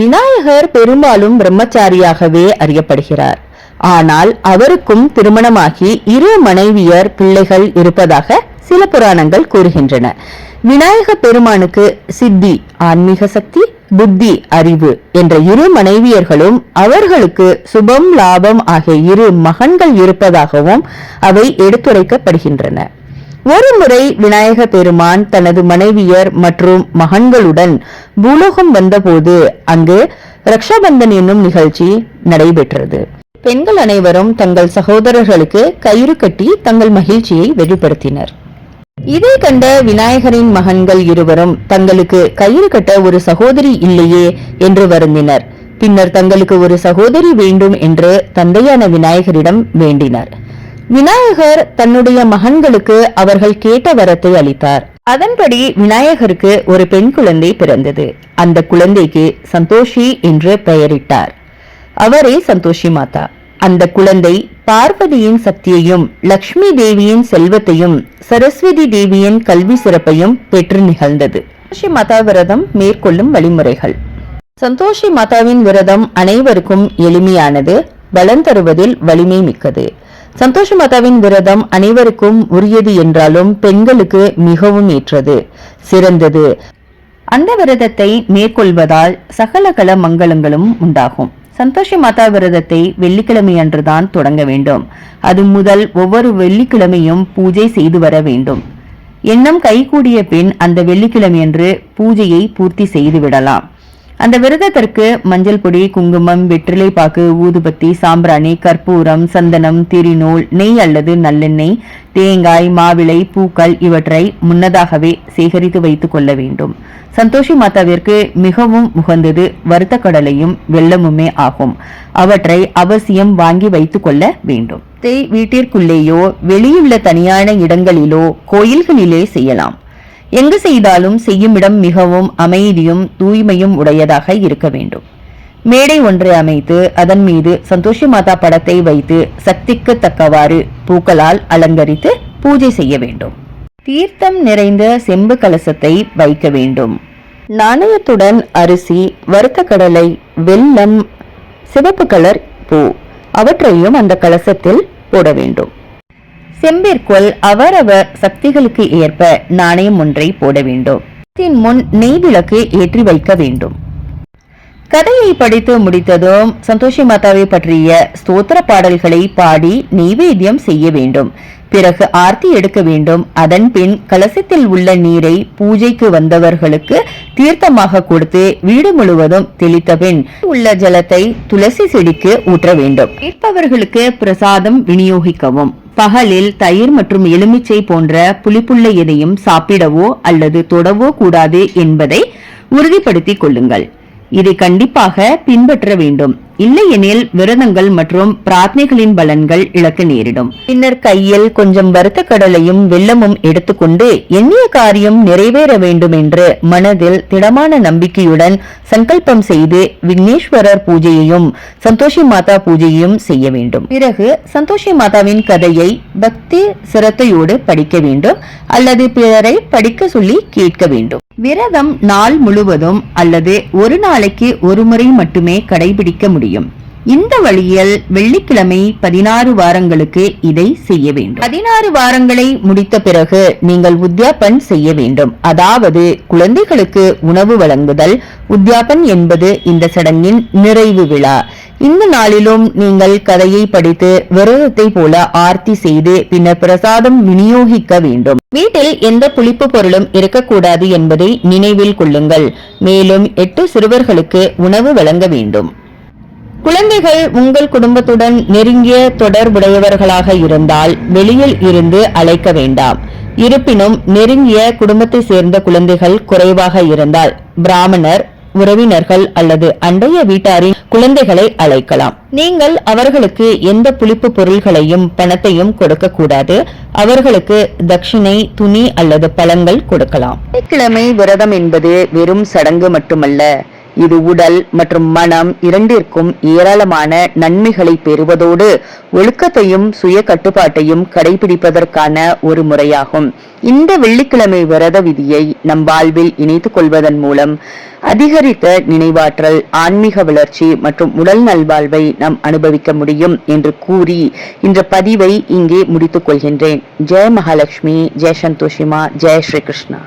விநாயகர் பெரும்பாலும் பிரம்மச்சாரியாகவே அறியப்படுகிறார். ஆனால் அவருக்கும் திருமணமாகி இரு மனைவியர் பிள்ளைகள் இருப்பதாக சில புராணங்கள் கூறுகின்றன. விநாயக பெருமானுக்கு சித்தி ஆன்மீக சக்தி புத்தி அறிவு என்ற இரு மனைவியர்களும் அவர்களுக்கு சுபம் லாபம் ஆகிய இரு மகன்கள் இருப்பதாகவும் அவை எடுத்துரைக்கப்படுகின்றன. ஒரு முறை விநாயக பெருமான் தனது மனைவியர் மற்றும் மகன்களுடன் பூலோகம் வந்தபோது அங்கு ரக்ஷாபந்தன் என்னும் நிகழ்ச்சி நடைபெற்றது. பெண்கள் அனைவரும் தங்கள் சகோதரர்களுக்கு கயிறு கட்டி தங்கள் மகிழ்ச்சியை வெளிப்படுத்தினர். இதை கண்ட விநாயகரின் மகன்கள் இருவரும் தங்களுக்கு கயிறு கட்ட ஒரு சகோதரி இல்லையே என்று வருந்தினர். பின்னர் தங்களுக்கு ஒரு சகோதரி வேண்டும் என்று தந்தையான விநாயகரிடம் வேண்டினர். விநாயகர் தன்னுடைய மகன்களுக்கு அவர்கள் கேட்ட வரத்தை அளித்தார் அதன்படி விநாயகருக்கு ஒரு பெண் குழந்தை பிறந்தது. அந்த குழந்தைக்கு சந்தோஷி என்று பெயரிட்டார். அவரே சந்தோஷி மாதா. அந்த குழந்தை பார்வதியின் சக்தியையும் லக்ஷ்மி தேவியின் செல்வத்தையும் சரஸ்வதி தேவியின் கல்வி சிறப்பையும் பெற்று நிகழ்ந்தது. சந்தோஷி மாதா விரதம் மேற்கொள்ளும் வழிமுறைகள். சந்தோஷி மாதாவின் விரதம் அனைவருக்கும் எளிமையானது பலன் தருவதில் வலிமை மிக்கது. சந்தோஷ மாதாவின் விரதம் அனைவருக்கும் உரியது என்றாலும் பெண்களுக்கு மிகவும் ஏற்றது. சிறந்தது. அந்த விரதத்தை மேற்கொள்வதால் சகலகல மங்களங்களும் உண்டாகும். சந்தோஷ மாதா விரதத்தை வெள்ளிக்கிழமை அன்றுதான் தொடங்க வேண்டும். அது முதல் ஒவ்வொரு வெள்ளிக்கிழமையும் பூஜை செய்து வர வேண்டும். எண்ணம் கைகூடிய பின் அந்த வெள்ளிக்கிழமையன்று பூஜையை பூர்த்தி செய்து விடலாம். அந்த விரதத்திற்கு மஞ்சள் பொடி குங்குமம் வெற்றிலை பாக்கு ஊதுபத்தி சாம்பிராணி கற்பூரம் சந்தனம் திரிநூல் நெய் அல்லது நல்லெண்ணெய் தேங்காய் மாவிளை பூக்கள் இவற்றை முன்னதாகவே சேகரித்து வைத்துக் கொள்ள வேண்டும். சந்தோஷி மாதாவிற்கு மிகவும் உகந்தது வறுத்த கடலையும் வெள்ளமுமே ஆகும். அவற்றை அவசியம் வாங்கி வைத்துக் கொள்ள வேண்டும். வீட்டிற்குள்ளேயோ வெளியுள்ள தனியான இடங்களிலோ கோயில்களிலே செய்யலாம். எங்கு செய்தாலும் செய்யும் இடம் மிகவும் அமைதியும் தூய்மையும் உடையதாக இருக்க வேண்டும். மேடை ஒன்றை அமைத்து அதன் மீது சந்தோஷி மாதா படத்தை வைத்து சக்திக்கு தக்கவாறு பூக்களால் அலங்கரித்து பூஜை செய்ய வேண்டும். தீர்த்தம் நிறைந்த செம்பு கலசத்தை வைக்க வேண்டும். நாணயத்துடன் அரிசி வறுத்த கடலை வெல்லம் சிவப்பு கலர் பூ அவற்றையும் அந்த கலசத்தில் போட வேண்டும். செம்பிற்குள் அவரவர் சக்திகளுக்கு ஏற்ப நாணயம் ஒன்றை போட வேண்டும். முன் நெய் விளக்கு ஏற்றி வைக்க வேண்டும். கதையை படித்து முடித்ததும் சந்தோஷி மாதாவை பற்றிய ஸ்தோத்திர பாடல்களை பாடி நெய்வேத்தியம் செய்ய வேண்டும். பிறகு ஆர்த்தி எடுக்க வேண்டும். அதன் பின் கலசத்தில் உள்ள நீரை பூஜைக்கு வந்தவர்களுக்கு தீர்த்தமாக கொடுத்து வீடு முழுவதும் தெளித்த பின் உள்ள ஜலத்தை துளசி செடிக்கு ஊற்ற வேண்டும். கேட்பவர்களுக்கு பிரசாதம் விநியோகிக்கவும். பகலில் தயிர் மற்றும் எலுமிச்சை போன்ற புளிப்புள்ள எதையும் சாப்பிடவோ அல்லது தொடவோ கூடாது என்பதை உறுதிப்படுத்திக் கொள்ளுங்கள். இதை கண்டிப்பாக பின்பற்ற வேண்டும். இல்லையெனில் விரதங்கள் மற்றும் பிரார்த்தனைகளின் பலன்கள் இழக்க நேரிடும். பின்னர் கையில் கொஞ்சம் வறுத்த கடலையும் வெள்ளமும் எடுத்துக்கொண்டு எண்ணிய காரியம் நிறைவேற வேண்டும் என்று மனதில் திடமான நம்பிக்கையுடன் சங்கல்பம் செய்து விக்னேஸ்வரர் பூஜையையும் சந்தோஷி மாதா பூஜையையும் செய்ய வேண்டும். பிறகு சந்தோஷி மாதாவின் கதையை பக்தி சிரத்தையோடு படிக்க வேண்டும் அல்லது பிறரை படிக்க சொல்லி கேட்க வேண்டும். விரதம் நாள் முழுவதும் அல்லது ஒரு நாளைக்கு ஒரு முறை மட்டுமே கடைபிடிக்க முடியும். இந்த வழியில் வெள்ளிக்கிழமை பதினாறு வாரங்களுக்கு இதை செய்ய வேண்டும். பதினாறு வாரங்களை முடித்த பிறகு நீங்கள் உத்யாபன் செய்ய வேண்டும். அதாவது குழந்தைகளுக்கு உணவு வழங்குதல் உத்யாபன் என்பது இந்த சடங்கின் நிறைவு விழா. இந்த நாளிலும் நீங்கள் கதையை படித்து விரதத்தை போல ஆர்த்தி செய்து பின்னர் பிரசாதம் விநியோகிக்க வேண்டும். வீட்டில் எந்த புளிப்பு பொருளும் இருக்கக்கூடாது என்பதை நினைவில் கொள்ளுங்கள். மேலும் எட்டு சிறுவர்களுக்கு உணவு வழங்க வேண்டும். குழந்தைகள் உங்கள் குடும்பத்துடன் நெருங்கிய தொடர்புடையவர்களாக இருந்தால் வெளியில் இருந்து அழைக்க வேண்டாம். இருப்பினும் நெருங்கிய குடும்பத்தை சேர்ந்த குழந்தைகள் குறைவாக இருந்தால் பிராமணர் உறவினர்கள் அல்லது அண்டைய வீட்டாரின் குழந்தைகளை அழைக்கலாம். நீங்கள் அவர்களுக்கு எந்த புளிப்பு பொருள்களையும் பணத்தையும் கொடுக்க கூடாது அவர்களுக்கு தட்சிணை துணி அல்லது பழங்கள் கொடுக்கலாம். கிழமை விரதம் என்பது வெறும் சடங்கு மட்டுமல்ல. இது உடல் மற்றும் மனம் இரண்டிற்கும் ஏராளமான நன்மைகளை பெறுவதோடு ஒழுக்கத்தையும் சுய கட்டுப்பாட்டையும் கடைபிடிப்பதற்கான ஒரு முறையாகும். இந்த வெள்ளிக்கிழமை விரத விதியை நம் வாழ்வில் இணைத்துக் கொள்வதன் மூலம் அதிகரித்த நினைவாற்றல் ஆன்மீக வளர்ச்சி மற்றும் உடல் நல்வாழ்வை நாம் அனுபவிக்க முடியும் என்று கூறி இந்த பதிவை இங்கே முடித்துக் கொள்கின்றேன். ஜெய மகாலட்சுமி ஜெய் சந்தோஷிமா ஜெய் ஸ்ரீ கிருஷ்ணா.